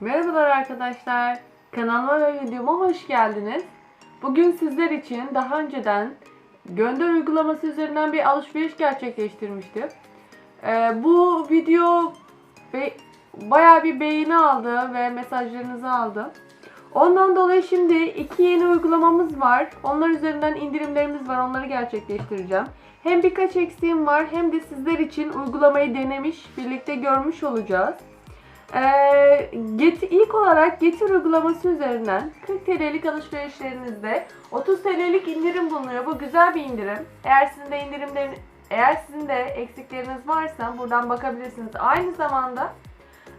Merhabalar arkadaşlar. Kanalıma ve videoma hoş geldiniz. Bugün sizler için daha önceden Gönder uygulaması üzerinden bir alışveriş gerçekleştirmiştim. Ee, bu video be- bayağı bir beğeni aldı ve mesajlarınızı aldı. Ondan dolayı şimdi iki yeni uygulamamız var. Onlar üzerinden indirimlerimiz var. Onları gerçekleştireceğim. Hem birkaç eksiğim var hem de sizler için uygulamayı denemiş, birlikte görmüş olacağız. Ee, get, ilk olarak Getir uygulaması üzerinden 40 TL'lik alışverişlerinizde 30 TL'lik indirim bulunuyor. Bu güzel bir indirim. Eğer sizin de indirimlerin eğer sizin de eksikleriniz varsa buradan bakabilirsiniz. Aynı zamanda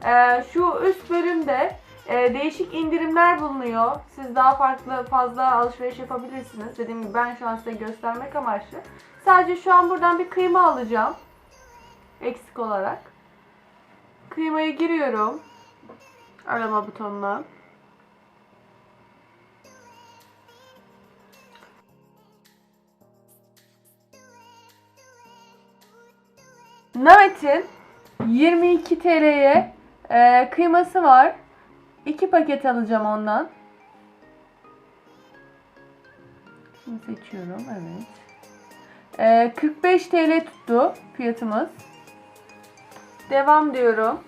e, şu üst bölümde e, değişik indirimler bulunuyor. Siz daha farklı fazla alışveriş yapabilirsiniz. Dediğim gibi ben şu an size göstermek amaçlı. Sadece şu an buradan bir kıyma alacağım. Eksik olarak. Kıymayı giriyorum. Arama butonuna. Namet'in 22 TL'ye e, kıyması var. 2 paket alacağım ondan. Şimdi seçiyorum. Evet. E, 45 TL tuttu fiyatımız. Devam diyorum.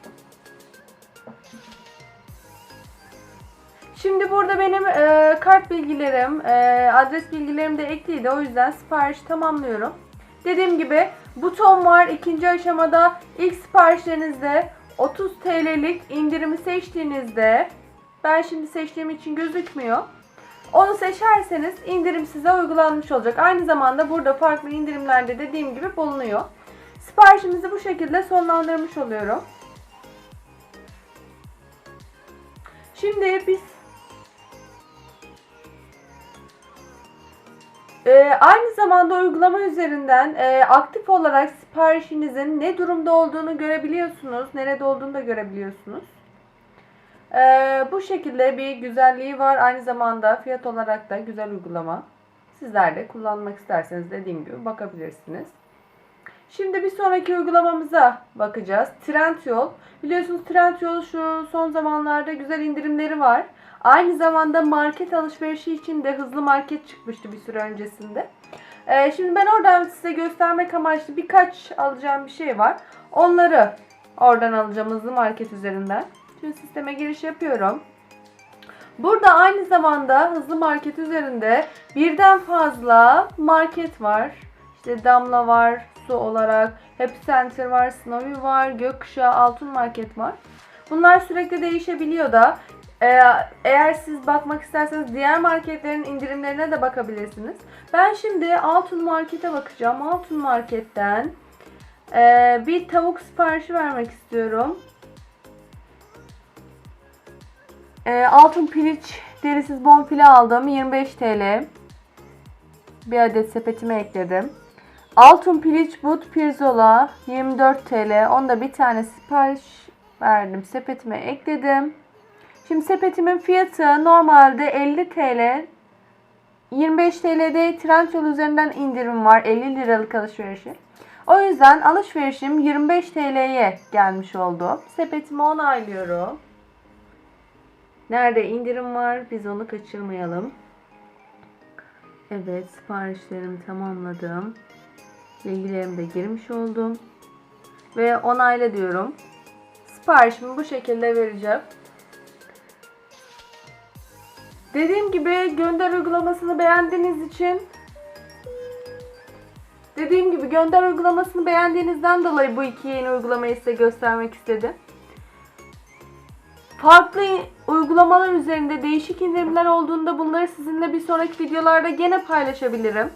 Şimdi burada benim e, kart bilgilerim, e, adres bilgilerim de ekliydi. O yüzden sipariş tamamlıyorum. Dediğim gibi buton var. ikinci aşamada ilk siparişlerinizde 30 TL'lik indirimi seçtiğinizde ben şimdi seçtiğim için gözükmüyor. Onu seçerseniz indirim size uygulanmış olacak. Aynı zamanda burada farklı indirimlerde dediğim gibi bulunuyor. Siparişimizi bu şekilde sonlandırmış oluyorum. Şimdi biz Ee, aynı zamanda uygulama üzerinden e, aktif olarak siparişinizin ne durumda olduğunu görebiliyorsunuz. Nerede olduğunu da görebiliyorsunuz. Ee, bu şekilde bir güzelliği var. Aynı zamanda fiyat olarak da güzel uygulama. Sizler de kullanmak isterseniz dediğim gibi bakabilirsiniz. Şimdi bir sonraki uygulamamıza bakacağız. Trendyol. Biliyorsunuz Trendyol şu son zamanlarda güzel indirimleri var. Aynı zamanda market alışverişi için de hızlı market çıkmıştı bir süre öncesinde. Ee, şimdi ben oradan size göstermek amaçlı birkaç alacağım bir şey var. Onları oradan alacağım hızlı market üzerinden. Şimdi sisteme giriş yapıyorum. Burada aynı zamanda hızlı market üzerinde birden fazla market var. İşte Damla var, su olarak, Happy Center var, Snowy var, Gökkuşağı, Altın Market var. Bunlar sürekli değişebiliyor da. Ee, eğer siz bakmak isterseniz diğer marketlerin indirimlerine de bakabilirsiniz. Ben şimdi Altın Market'e bakacağım. Altın Market'ten ee, bir tavuk siparişi vermek istiyorum. Ee, altın piliç derisiz bonfile aldım. 25 TL. Bir adet sepetime ekledim. Altın piliç but pirzola 24 TL. Onda bir tane sipariş verdim. Sepetime ekledim. Şimdi sepetimin fiyatı normalde 50 TL. 25 TL'de Trendyol üzerinden indirim var. 50 liralık alışverişi. O yüzden alışverişim 25 TL'ye gelmiş oldu. Sepetimi onaylıyorum. Nerede indirim var? Biz onu kaçırmayalım. Evet, siparişlerimi tamamladım. Bilgilerimi de girmiş oldum. Ve onayla diyorum. Siparişimi bu şekilde vereceğim. Dediğim gibi gönder uygulamasını beğendiğiniz için Dediğim gibi gönder uygulamasını beğendiğinizden dolayı bu iki yeni uygulamayı size göstermek istedim. Farklı uygulamalar üzerinde değişik indirimler olduğunda bunları sizinle bir sonraki videolarda gene paylaşabilirim.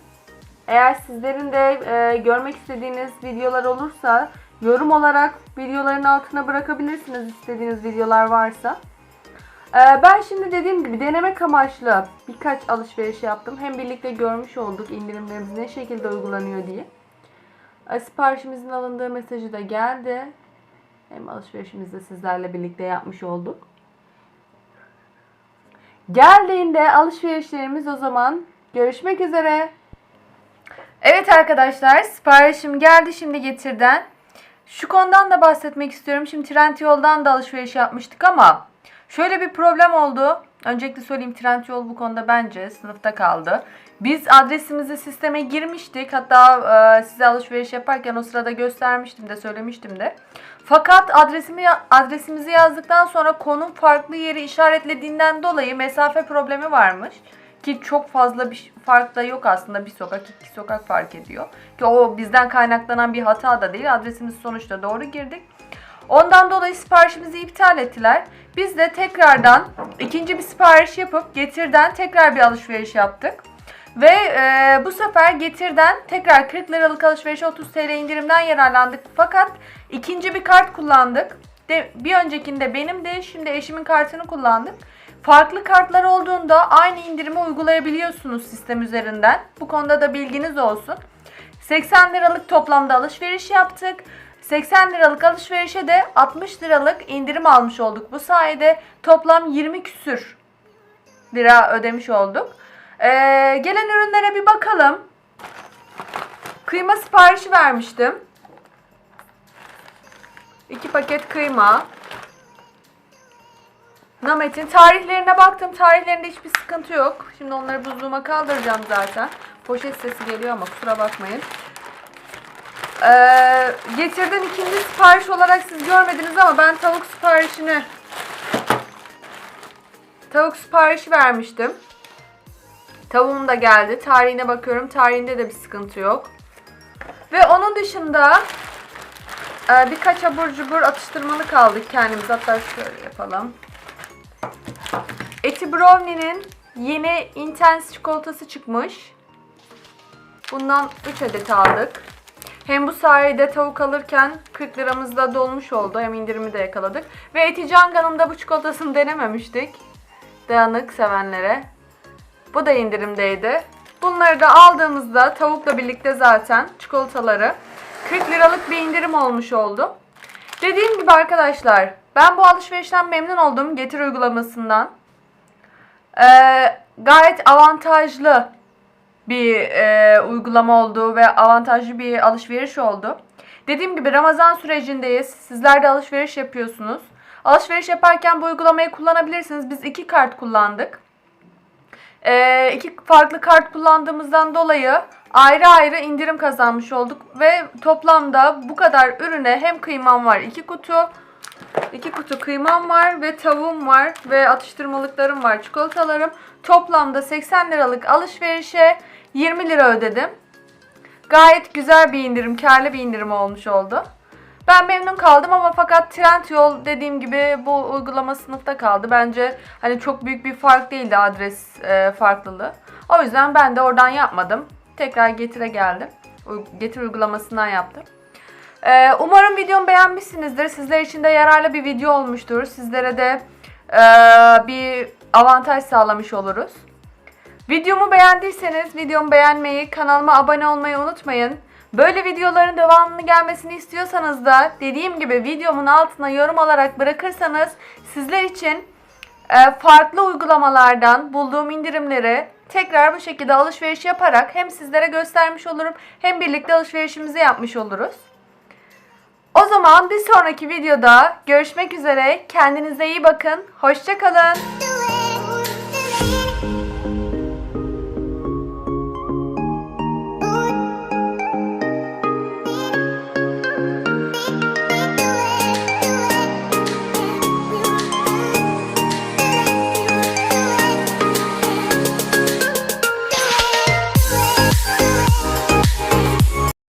Eğer sizlerin de e, görmek istediğiniz videolar olursa yorum olarak videoların altına bırakabilirsiniz istediğiniz videolar varsa. E, ben şimdi dediğim gibi denemek amaçlı birkaç alışveriş yaptım. Hem birlikte görmüş olduk indirimlerimiz ne şekilde uygulanıyor diye. E, siparişimizin alındığı mesajı da geldi. Hem alışverişimizi de sizlerle birlikte yapmış olduk. Geldiğinde alışverişlerimiz o zaman görüşmek üzere. Evet arkadaşlar siparişim geldi şimdi getirden. Şu konudan da bahsetmek istiyorum. Şimdi Trendyol'dan da alışveriş yapmıştık ama Şöyle bir problem oldu. Öncelikle söyleyeyim Trendyol bu konuda bence sınıfta kaldı. Biz adresimizi sisteme girmiştik. Hatta e, size alışveriş yaparken o sırada göstermiştim de söylemiştim de. Fakat adresimi adresimizi yazdıktan sonra konum farklı yeri işaretlediğinden dolayı mesafe problemi varmış. Ki çok fazla bir fark da yok aslında. Bir sokak iki sokak fark ediyor. Ki o bizden kaynaklanan bir hata da değil. Adresimizi sonuçta doğru girdik. Ondan dolayı siparişimizi iptal ettiler. Biz de tekrardan ikinci bir sipariş yapıp Getir'den tekrar bir alışveriş yaptık. Ve e, bu sefer Getir'den tekrar 40 liralık alışverişe 30 TL indirimden yararlandık. Fakat ikinci bir kart kullandık. De, bir öncekinde benim de şimdi eşimin kartını kullandık. Farklı kartlar olduğunda aynı indirimi uygulayabiliyorsunuz sistem üzerinden. Bu konuda da bilginiz olsun. 80 liralık toplamda alışveriş yaptık. 80 liralık alışverişe de 60 liralık indirim almış olduk. Bu sayede toplam 20 küsür lira ödemiş olduk. Ee, gelen ürünlere bir bakalım. Kıyma siparişi vermiştim. 2 paket kıyma. Namet'in tarihlerine baktım. Tarihlerinde hiçbir sıkıntı yok. Şimdi onları buzluğuma kaldıracağım zaten. Poşet sesi geliyor ama kusura bakmayın. Ee, getirden ikinci sipariş olarak siz görmediniz ama ben tavuk siparişini tavuk siparişi vermiştim. Tavuğum da geldi. Tarihine bakıyorum. Tarihinde de bir sıkıntı yok. Ve onun dışında e, birkaç abur cubur atıştırmalık aldık kendimiz. Hatta şöyle yapalım. Eti Brownie'nin yeni Intense çikolatası çıkmış. Bundan 3 adet aldık. Hem bu sayede tavuk alırken 40 liramız da dolmuş oldu. Hem indirimi de yakaladık. Ve Eti Canga'nın da bu çikolatasını denememiştik. Dayanık sevenlere. Bu da indirimdeydi. Bunları da aldığımızda tavukla birlikte zaten çikolataları 40 liralık bir indirim olmuş oldu. Dediğim gibi arkadaşlar ben bu alışverişten memnun oldum getir uygulamasından. Ee, gayet avantajlı bir e, uygulama oldu ve avantajlı bir alışveriş oldu. Dediğim gibi Ramazan sürecindeyiz. Sizler de alışveriş yapıyorsunuz. Alışveriş yaparken bu uygulamayı kullanabilirsiniz. Biz iki kart kullandık. E, iki farklı kart kullandığımızdan dolayı ayrı ayrı indirim kazanmış olduk. Ve toplamda bu kadar ürüne hem kıymam var iki kutu. İki kutu kıymam var ve tavuğum var ve atıştırmalıklarım var, çikolatalarım. Toplamda 80 liralık alışverişe 20 lira ödedim. Gayet güzel bir indirim, karlı bir indirim olmuş oldu. Ben memnun kaldım ama fakat Trendyol dediğim gibi bu uygulama sınıfta kaldı. Bence hani çok büyük bir fark değildi adres e, farklılığı. O yüzden ben de oradan yapmadım. Tekrar Getir'e geldim. Getir uygulamasından yaptım. Ee, umarım videomu beğenmişsinizdir. Sizler için de yararlı bir video olmuştur. Sizlere de e, bir avantaj sağlamış oluruz. Videomu beğendiyseniz videomu beğenmeyi, kanalıma abone olmayı unutmayın. Böyle videoların devamını gelmesini istiyorsanız da dediğim gibi videomun altına yorum olarak bırakırsanız sizler için e, farklı uygulamalardan bulduğum indirimleri tekrar bu şekilde alışveriş yaparak hem sizlere göstermiş olurum hem birlikte alışverişimizi yapmış oluruz. O zaman bir sonraki videoda görüşmek üzere. Kendinize iyi bakın. Hoşçakalın.